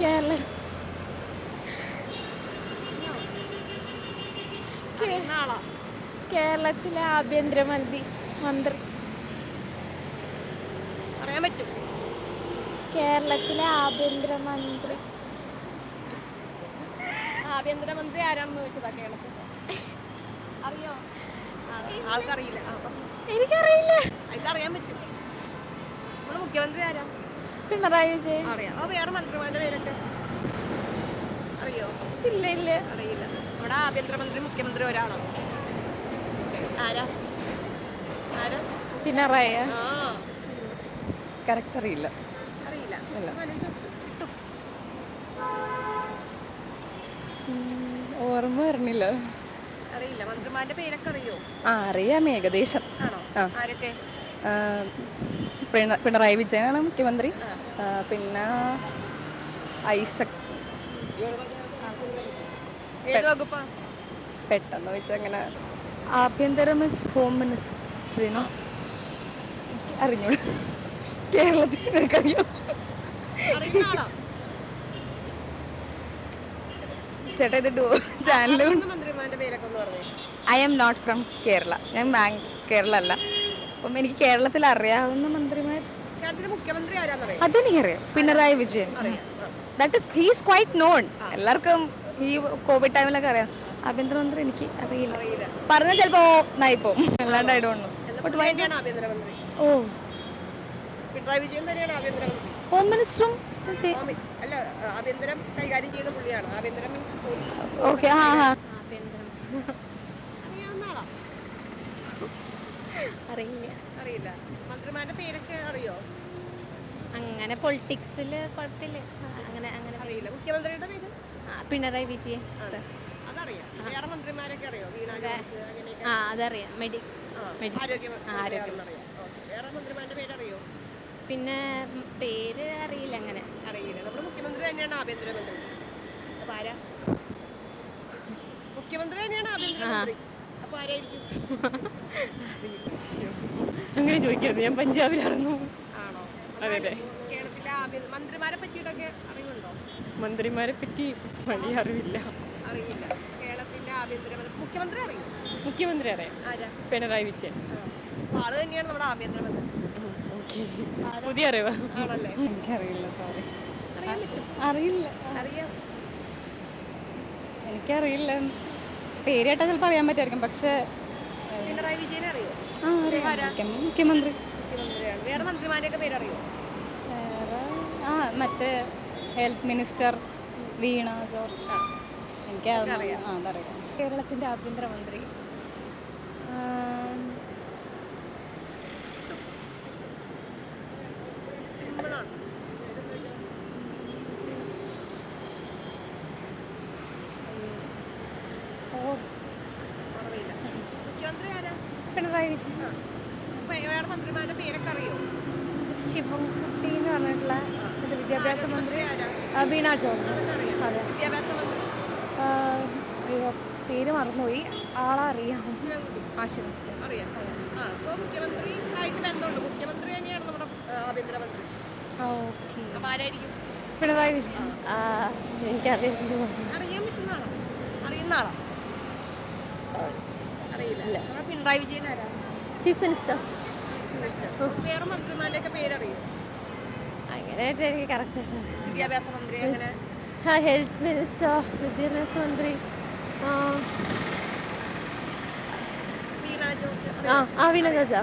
കേരള കേരളത്തിലെ ആഭ്യന്തരമന്ത്രി മന്ത്രി പറയാൻ പറ്റും. കേരളത്തിലെ ആഭ്യന്തരമന്ത്രി ആഭ്യന്തരമന്ത്രി ആരാണെന്ന് ചോദിച്ചതാ കേരളത്തിൽ? അറിയോ? ആൾക്കറിയില്ല. എനിക്കറിയില്ല. ഇതറിയാൻ പറ്റും. നമ്മുടെ മുഖ്യമന്ത്രി ആരാ? പിണറായി വിജയൻ. അറിയാം. ആ വേറെ മന്ത്രിമാരുടെ പേരൊക്കെ? അറിയോ? ഇല്ല ഇല്ല. അറിയില്ല. നമ്മുടെ ആഭ്യന്തരമന്ത്രി മുഖ്യമന്ത്രി ഒരാളോ? ആരാ? ആരാ? പിണറായി. ആ. കറക്റ്റ് അറിയില്ല. അറിയില്ല. കിട്ടും. ഓർമ്മ വരണില്ല. അറിയില്ല. മന്ത്രിമാരുടെ പേരൊക്കെ അറിയോ? ആ അറിയാം ഏകദേശം. ആണോ. ആരൊക്കെ? പിണറായി വിജയനാണ് മുഖ്യമന്ത്രി. പിന്നെ ഐസക് പെട്ടെന്ന് വെച്ച് അങ്ങനെ ആഭ്യന്തര മിസ് ഹോം മിനിസ്റ്ററിനോ? അറിഞ്ഞോളൂ കേരളത്തിൽ നിനക്കറിയോ ചേട്ടാ ഇത് channel I am not from Kerala. ഞാൻ ബാങ്ക് കേരള അല്ല. അപ്പം എനിക്ക് കേരളത്തിൽ അറിയാവുന്ന മന്ത്രിമാർ മുഖ്യമന്ത്രി അതെനിക്കറിയാം. Pinarayi Vijayan. That is he's quite known എല്ലാവർക്കും ഈ കോവിഡ് ടൈമിലൊക്കെ അറിയാം. ആഭ്യന്തരമന്ത്രി എനിക്ക് അറിയില്ല. പറഞ്ഞ പറഞ്ഞാൽ ചിലപ്പോ നായിപ്പോവും. അല്ലാണ്ട് I don't oh. Pinarayi Vijayan തന്നെയാണ് ആഭ്യന്തരമന്ത്രി. ഹോം മിനിസ്റ്ററും ആമി- അല്ല ആഭ്യന്തരം കൈകാര്യം ചെയ്യുന്ന പുള്ളിയാണ് ആഭ്യന്തരം means പോലീസ്. ഓക്കെ ആ ആ അറിയാവുന്ന ആളാ അറിയില്ല. അറിയില്ല. മന്ത്രിമാരുടെ പേരൊക്കെ അറിയോ? അങ്ങനെ പൊളിറ്റിക്സിൽ കുഴപ്പമില്ല. അങ്ങനെ അങ്ങനെ അറിയില്ല. മുഖ്യമന്ത്രിയുടെ പേര്? പിണറായി വിജയൻ അതറിയാം. വേറെ മന്ത്രിമാരൊക്കെ അറിയോ? വീണ ആ അതറിയാം. മെഡി. വേറെ മന്ത്രിമാരുടെ പിന്നെ പേര് അറിയില്ല അങ്ങനെ. അറിയില്ല. നമ്മുടെ മുഖ്യമന്ത്രി തന്നെയാണ് ആഭ്യന്തരമന്ത്രി. അപ്പൊ ആരാ? മുഖ്യമന്ത്രി തന്നെയാണ് ആഭ്യന്തരമന്ത്രി. അങ്ങനെ ചോദിക്കരുത്. ഞാൻ പഞ്ചാബിലായിരുന്നു ആണോ? അതെ അതെ. കേരളത്തിലെ മന്ത്രിമാരെ പറ്റിയിട്ടൊക്കെ അറിവുണ്ടോ? മന്ത്രിമാരെ പറ്റി വലിയ അറിവില്ല. അറിയില്ല കേരളത്തിന്റെ ആഭ്യന്തരമന്ത്രി മുഖ്യമന്ത്രി അറിയും? മുഖ്യമന്ത്രി അറിയാം. പിണറായി വിജയൻ. ആൾ തന്നെയാണ് നമ്മുടെ ആഭ്യന്തരമന്ത്രി പുതിയ അറിവ്. ആണല്ലേ? എനിക്കറിയില്ല സോറി അറിയില്ല. അറിയാം. എനിക്കറിയില്ല. പേര് കേട്ടാൽ ചിലപ്പോൾ അറിയാൻ പറ്റുമായിരിക്കും. പക്ഷേ പിണറായി വിജയനെ അറിയോ? ആ അറിയാം. മുഖ്യ- മുഖ്യമന്ത്രി. മുഖ്യമന്ത്രിയാണ്. വേറെ മന്ത്രിമാരെയൊക്കെ പേരറിയോ? വേറെ ആ മറ്റേ ഹെൽത്ത് മിനിസ്റ്റർ വീണ ജോർജ്. എനിക്ക്. ആ അതറിയാം. കേരളത്തിന്റെ ആഭ്യന്തരമന്ത്രി. സിമ്പിളാണ് ഓർമ്മയില്ല മുഖ്യമന്ത്രി ആരാ അപ്പൊ വേറെ മന്ത്രിമാരുടെ പേരൊക്കെ അറിയോ? ശിവൻകുട്ടി എന്ന് പറഞ്ഞിട്ടുള്ള ഒരു വിദ്യാഭ്യാസ മന്ത്രി. വീണ ജോർജ് അതൊക്കെ അതെ. വിദ്യാഭ്യാസ മന്ത്രി? അയ്യോ, പേര് മറന്നുപോയി. ആളറിയാം. ശിവൻകുട്ടി. ആ ശിവൻകുട്ടി. അറിയാം. ആ മുഖ്യമന്ത്രി ആയിട്ട് ബന്ധമുണ്ട്. മുഖ്യമന്ത്രി തന്നെയാണ് നമ്മുടെ ആ, ആഭ്യന്തരമന്ത്രി. ആ ഓക്കെ. അപ്പൊ ആരായിരിക്കും? പിണറായി വിജയൻ. അറിയാൻ പറ്റുന്ന ആളാ? അറിയുന്ന ആളാ? അറിയില്ല. പിണറായി വിജയൻ ആരാ? ചീഫ് മിനിസ്റ്റർ വേറെ മന്ത്രിമാരുടെ ഒക്കെ പേരറിയോ? അങ്ങനെ എനിക്ക് കറക്റ്റ് വിദ്യാഭ്യാസ മന്ത്രി അങ്ങനെ? ആ ഹെൽത്ത് മിനിസ്റ്റർ വിദ്യാഭ്യാസ മന്ത്രി ആ. ആ വീണ ജോർജാ